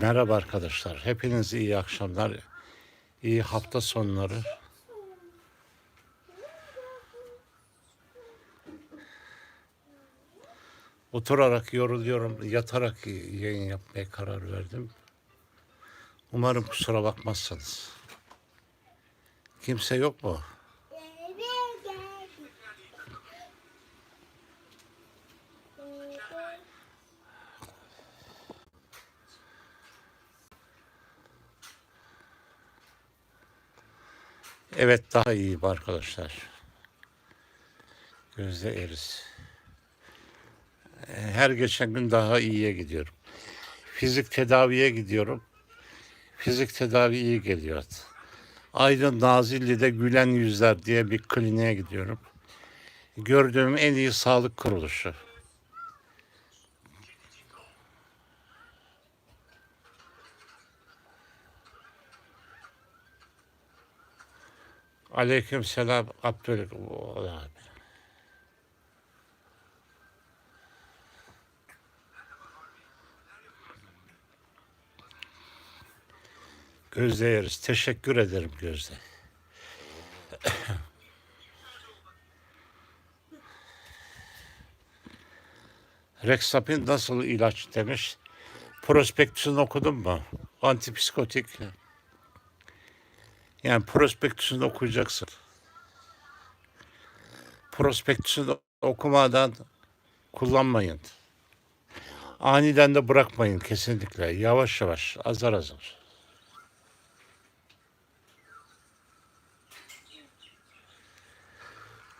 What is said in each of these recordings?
Merhaba arkadaşlar. Hepinize iyi akşamlar. iyi hafta sonları. Oturarak yoruluyorum. Yatarak yayın yapmaya karar verdim. Umarım kusura bakmazsınız. Kimse yok mu? Evet daha iyiyim arkadaşlar. Gözde eriz. Her geçen gün daha iyiye gidiyorum. Fizik tedaviye gidiyorum. Fizik tedavi iyi geliyor. Aydın Nazilli'de Gülen Yüzler diye bir kliniğe gidiyorum. Gördüğüm en iyi sağlık kuruluşu. Aleyküm selam Abdül abi. Gözde yeriz. Teşekkür ederim Gözde. Rexapin nasıl ilaç demiş. Prospektüsünü okudun mu? Antipsikotik. Yani prospektüsünü okuyacaksın. Prospektüsünü okumadan kullanmayın. Aniden de bırakmayın kesinlikle. Yavaş yavaş, azar azar.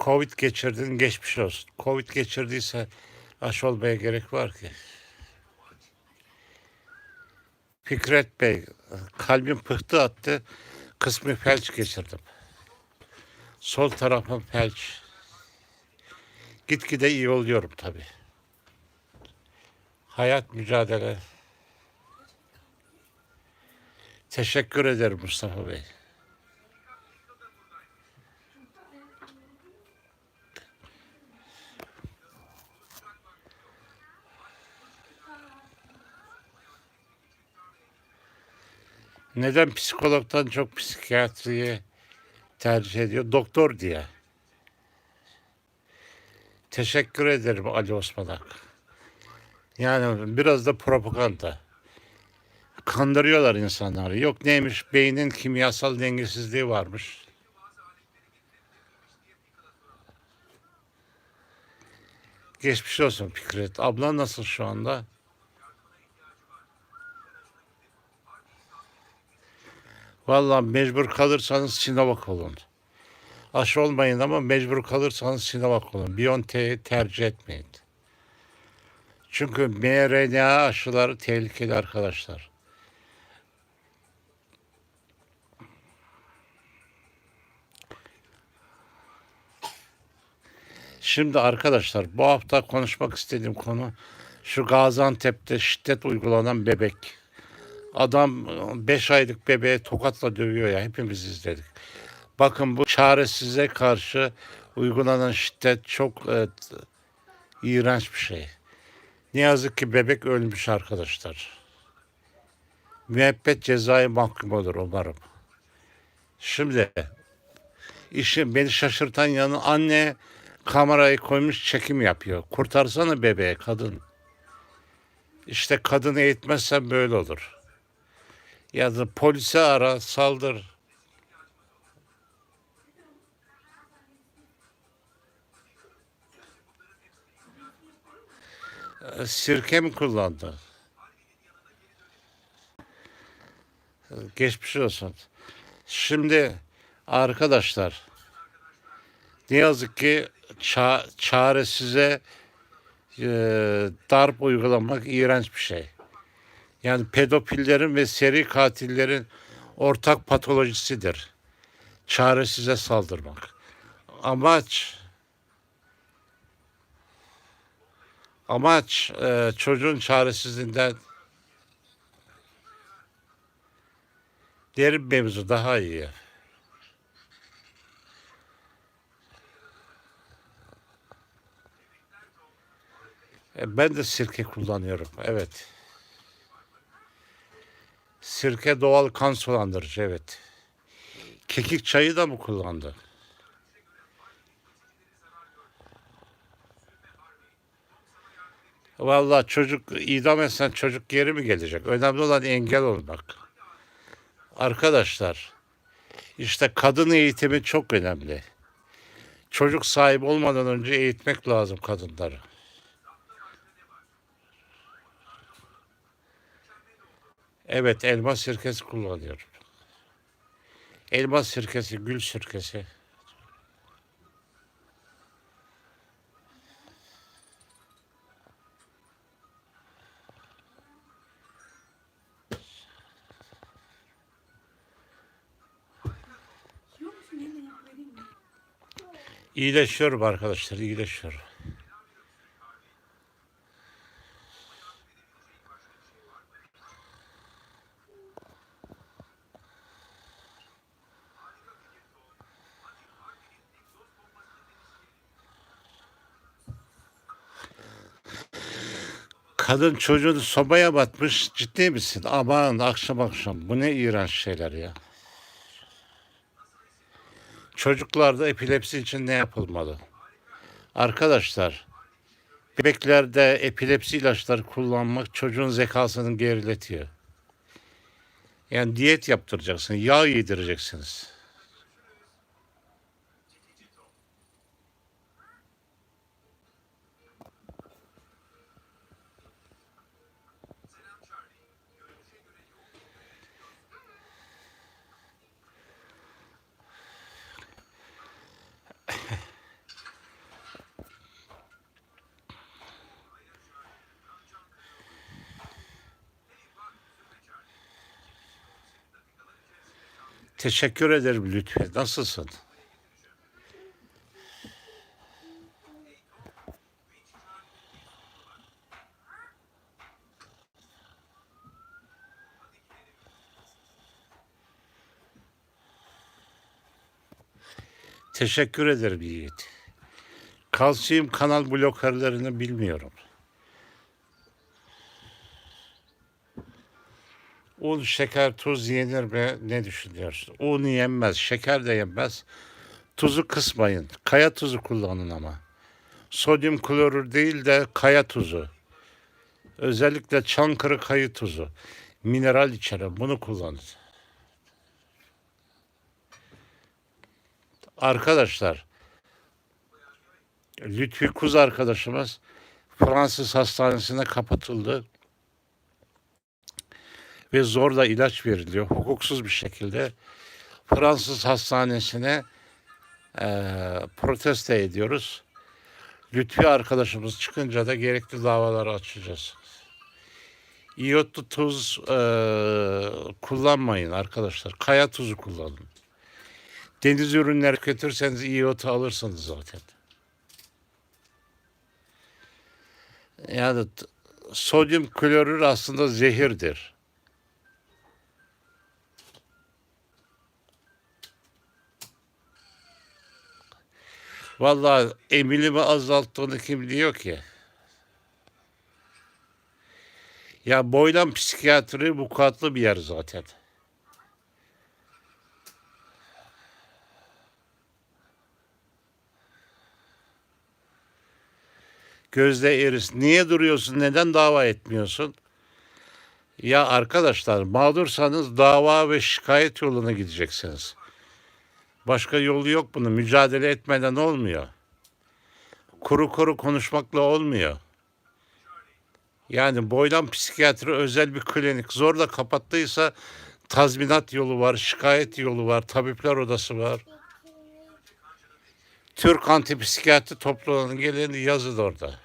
Covid geçirdin geçmiş olsun. Covid geçirdiyse aşı olmaya gerek var ki. Fikret Bey, kalbim pıhtı attı. Kısmi felç geçirdim. Sol tarafım felç. Gitgide iyi oluyorum tabii. Hayat mücadele. Teşekkür ederim Mustafa Bey. Neden psikologdan çok psikiyatriyi tercih ediyor? Doktor diye. Teşekkür ederim Ali Osman Yani biraz da propaganda. Kandırıyorlar insanları. Yok neymiş beynin kimyasal dengesizliği varmış. Geçmiş olsun Fikret. Abla nasıl şu anda? Vallahi mecbur kalırsanız Sinovac olun. Aşı olmayın ama mecbur kalırsanız Sinovac olun. Biontech'i tercih etmeyin. Çünkü mRNA aşıları tehlikeli arkadaşlar. Şimdi arkadaşlar bu hafta konuşmak istediğim konu şu Gaziantep'te şiddet uygulanan bebek. Adam 5 aylık bebeğe tokatla dövüyor ya hepimiz izledik. Bakın bu çaresize karşı uygulanan şiddet çok e, iğrenç bir şey. Ne yazık ki bebek ölmüş arkadaşlar. Müebbet cezayı mahkum olur umarım. Şimdi işi beni şaşırtan yanı anne kamerayı koymuş çekim yapıyor. Kurtarsana bebeği kadın. İşte kadın eğitmezsen böyle olur. Ya da polise ara saldır. Ee, Sirke mi kullandı? Geçmiş olsun. Şimdi arkadaşlar ne yazık ki ça çaresize e, darp uygulamak iğrenç bir şey. Yani pedofillerin ve seri katillerin ortak patolojisidir. Çaresize saldırmak. Amaç amaç e, çocuğun çaresizliğinden derin mevzu daha iyi. E, ben de sirke kullanıyorum. Evet. Sirke doğal kan sulandırıcı evet. Kekik çayı da mı kullandı? Vallahi çocuk idam etsen çocuk geri mi gelecek? Önemli olan engel olmak. Arkadaşlar işte kadın eğitimi çok önemli. Çocuk sahibi olmadan önce eğitmek lazım kadınları. Evet elma sirkesi kullanıyorum. Elma sirkesi, gül sirkesi. İyileşiyorum arkadaşlar, iyileşiyorum. Kadın çocuğunu sobaya batmış. Ciddi misin? Aman akşam akşam. Bu ne iğrenç şeyler ya. Çocuklarda epilepsi için ne yapılmalı? Arkadaşlar, bebeklerde epilepsi ilaçları kullanmak çocuğun zekasını geriletiyor. Yani diyet yaptıracaksın, yağ yedireceksiniz. Teşekkür ederim Lütfi. Nasılsın? Teşekkür ederim Yiğit. Kalsiyum kanal blokörlerini bilmiyorum. Un, şeker, tuz yenir mi? Ne düşünüyorsun? Un yenmez, şeker de yenmez. Tuzu kısmayın. Kaya tuzu kullanın ama. Sodyum klorür değil de kaya tuzu. Özellikle Çankırı kayı tuzu. Mineral içeren. Bunu kullanın. Arkadaşlar, Lütfi Kuz arkadaşımız Fransız hastanesine kapatıldı ve zorla ilaç veriliyor hukuksuz bir şekilde. Fransız hastanesine eee protesto ediyoruz. Lütfi arkadaşımız çıkınca da gerekli davaları açacağız. İyotlu tuz eee, kullanmayın arkadaşlar. Kaya tuzu kullanın. Deniz ürünleri tüketirseniz iyotu alırsınız zaten. Yani sodyum klorür aslında zehirdir. Vallahi emilimi azalttığını kim diyor ki? Ya boylan psikiyatri vukuatlı bir yer zaten. Gözde Eris niye duruyorsun? Neden dava etmiyorsun? Ya arkadaşlar mağdursanız dava ve şikayet yoluna gideceksiniz. Başka yolu yok bunun. Mücadele etmeden olmuyor. Kuru kuru konuşmakla olmuyor. Yani boylan psikiyatri özel bir klinik zorla kapattıysa tazminat yolu var, şikayet yolu var, tabipler odası var. Türk Antipsikiyatri Topluluğu'nun geleni yazın orada.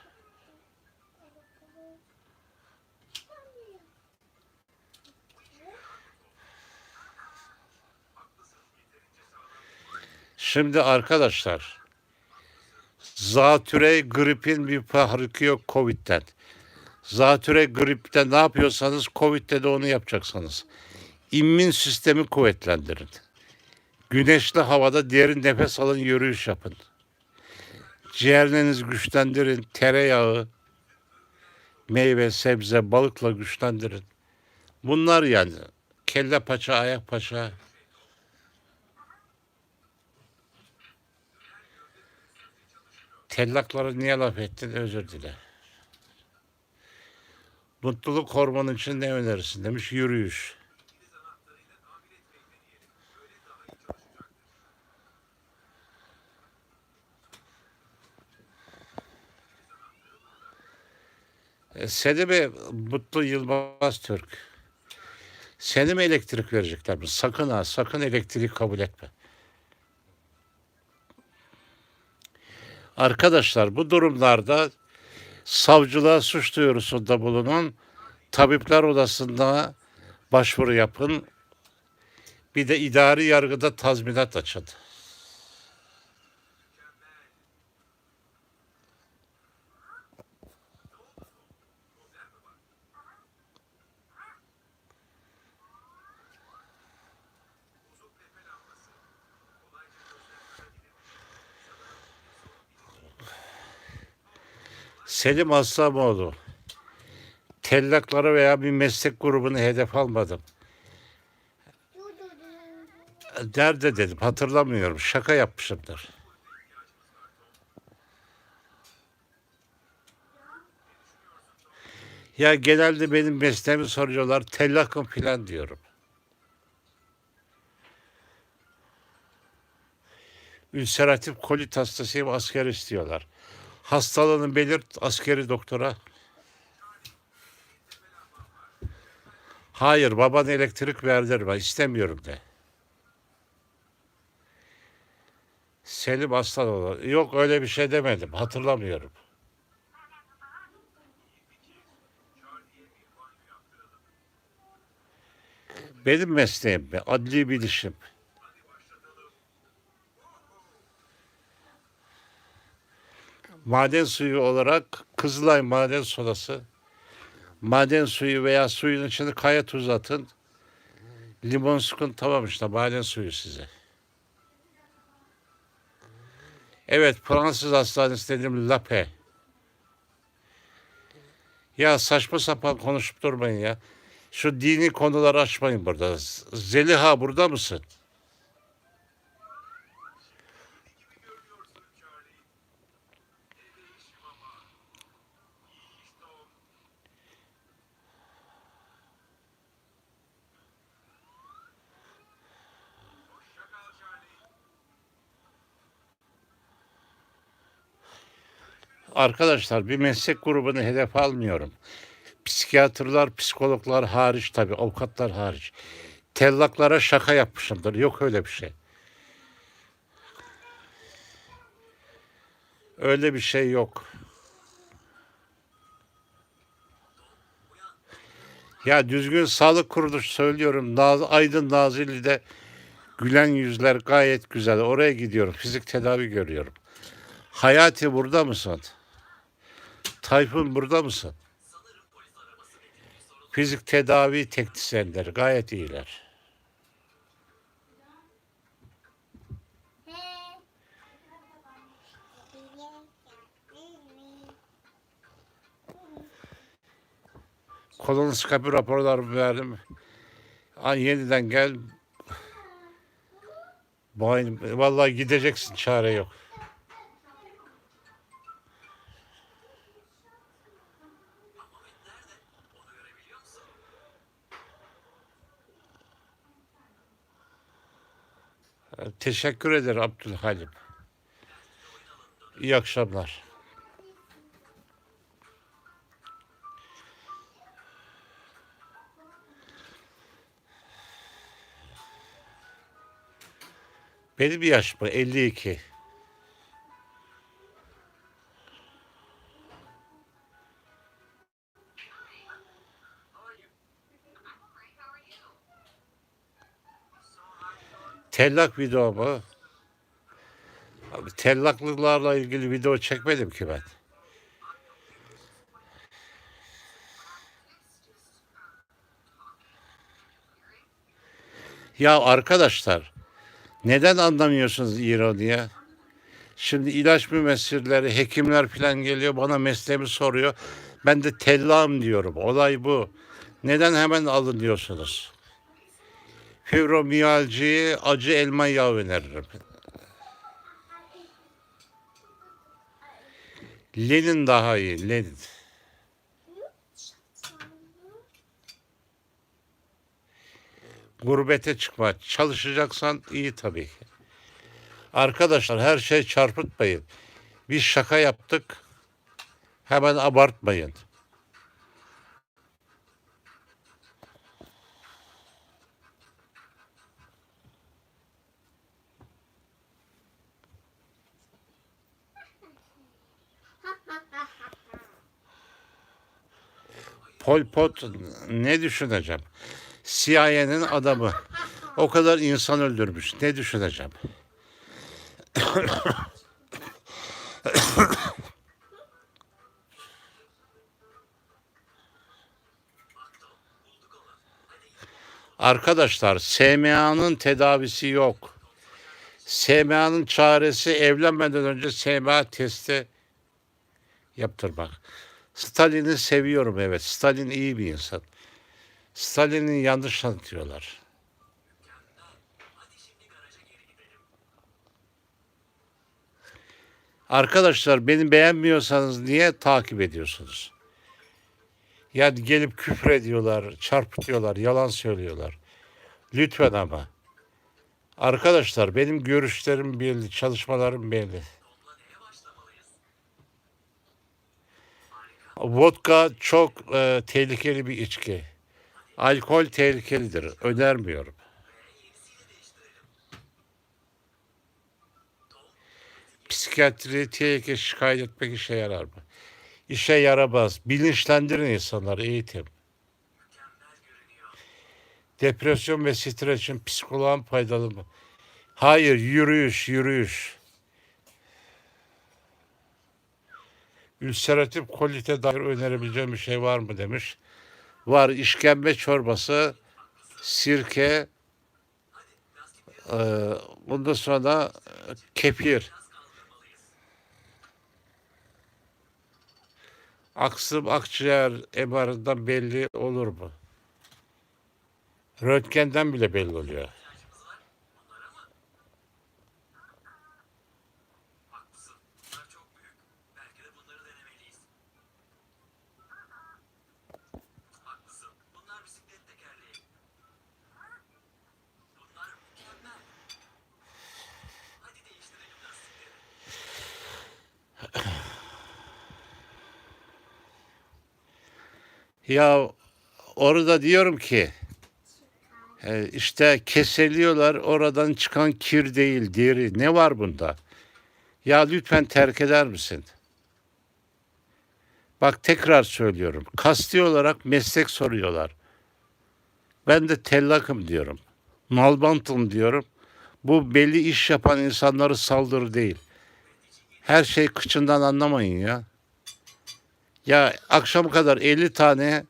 Şimdi arkadaşlar zatüre gripin bir farkı yok Covid'den. Zatüre gripte ne yapıyorsanız Covid'de de onu yapacaksınız. İmmün sistemi kuvvetlendirin. Güneşli havada derin nefes alın, yürüyüş yapın. Ciğerlerinizi güçlendirin. Tereyağı, meyve, sebze, balıkla güçlendirin. Bunlar yani kelle paça, ayak paça. Tellakları niye laf ettin? Özür dile. Mutluluk hormonu için ne önerirsin demiş yürüyüş. E, Seni mi Mutlu Yılmaz Türk? Seni mi elektrik verecekler mi? Sakın ha, sakın elektrik kabul etme. Arkadaşlar bu durumlarda savcılığa suç duyurusunda bulunun, tabipler odasında başvuru yapın, bir de idari yargıda tazminat açın. Selim Aslamoğlu. Tellakları veya bir meslek grubunu hedef almadım. Nerede dedim hatırlamıyorum. Şaka yapmışımdır. Ya genelde benim mesleğimi soruyorlar. Tellakım filan diyorum. Ülseratif kolit hastasıyım asker istiyorlar. Hastalığını belirt askeri doktora. Hayır baban elektrik verdirme istemiyorum de. Selim Aslanoğlu. Yok öyle bir şey demedim hatırlamıyorum. Benim mesleğim? Adli bilişim. Maden suyu olarak Kızılay maden sodası. Maden suyu veya suyun içine kaya tuzu atın. Limon sıkın tamam işte maden suyu size. Evet Fransız hastanesi dedim Lape. Ya saçma sapan konuşup durmayın ya. Şu dini konuları açmayın burada. Zeliha burada mısın? Arkadaşlar bir meslek grubunu hedef almıyorum. Psikiyatrlar, psikologlar hariç tabii, avukatlar hariç. Tellaklara şaka yapmışımdır. Yok öyle bir şey. Öyle bir şey yok. Ya düzgün sağlık kuruluşu söylüyorum. Naz, Aydın Nazilli'de gülen yüzler gayet güzel. Oraya gidiyorum. Fizik tedavi görüyorum. Hayati burada mısın? Tayfun burada mısın? Fizik tedavi teknisyenleri gayet iyiler. Kolonoskopi raporlarımı verdim. An yeniden gel. Vallahi gideceksin çare yok. Teşekkür ederim Abdülhalim. İyi akşamlar. Benim yaş mı? 52. Tellak video mu? Abi, ilgili video çekmedim ki ben. Ya arkadaşlar neden anlamıyorsunuz ironiye? Şimdi ilaç mümessirleri, hekimler falan geliyor bana mesleğimi soruyor. Ben de tellağım diyorum. Olay bu. Neden hemen alın diyorsunuz? Fibromiyaljiyi acı elma yağı öneririm. Lenin daha iyi. Lenin. Gurbete çıkma. Çalışacaksan iyi tabii ki. Arkadaşlar her şey çarpıtmayın. Biz şaka yaptık. Hemen abartmayın. Pol Pot ne düşüneceğim? CIA'nin adamı. O kadar insan öldürmüş. Ne düşüneceğim? Arkadaşlar SMA'nın tedavisi yok. SMA'nın çaresi evlenmeden önce SMA testi yaptırmak. Stalin'i seviyorum evet. Stalin iyi bir insan. Stalin'i yanlış tanıtıyorlar. Arkadaşlar beni beğenmiyorsanız niye takip ediyorsunuz? Yani gelip küfür ediyorlar, çarpıtıyorlar, yalan söylüyorlar. Lütfen ama. Arkadaşlar benim görüşlerim belli, çalışmalarım belli. Vodka çok e, tehlikeli bir içki. Alkol tehlikelidir. Önermiyorum. Psikiyatri tehlike şikayet etmek işe yarar mı? İşe yaramaz. Bilinçlendirin insanları eğitim. Depresyon ve stres için psikoloğun faydalı mı? Hayır, yürüyüş, yürüyüş. Ülseratif kolite dair önerebileceğim bir şey var mı demiş. Var işkembe çorbası, sirke, eee bundan sonra da e, kefir. Aksım akciğer MR'ından belli olur mu? Röntgenden bile belli oluyor. Ya orada diyorum ki e, işte keseliyorlar oradan çıkan kir değil deri ne var bunda? Ya lütfen terk eder misin? Bak tekrar söylüyorum. Kasti olarak meslek soruyorlar. Ben de tellakım diyorum. Nalbantım diyorum. Bu belli iş yapan insanları saldırı değil. Her şey kıçından anlamayın ya. Ya akşam kadar 50 tane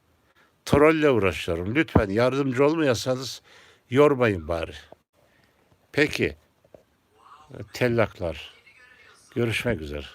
trolle uğraşıyorum. Lütfen yardımcı olmayasanız yormayın bari. Peki. Tellaklar. Görüşmek üzere.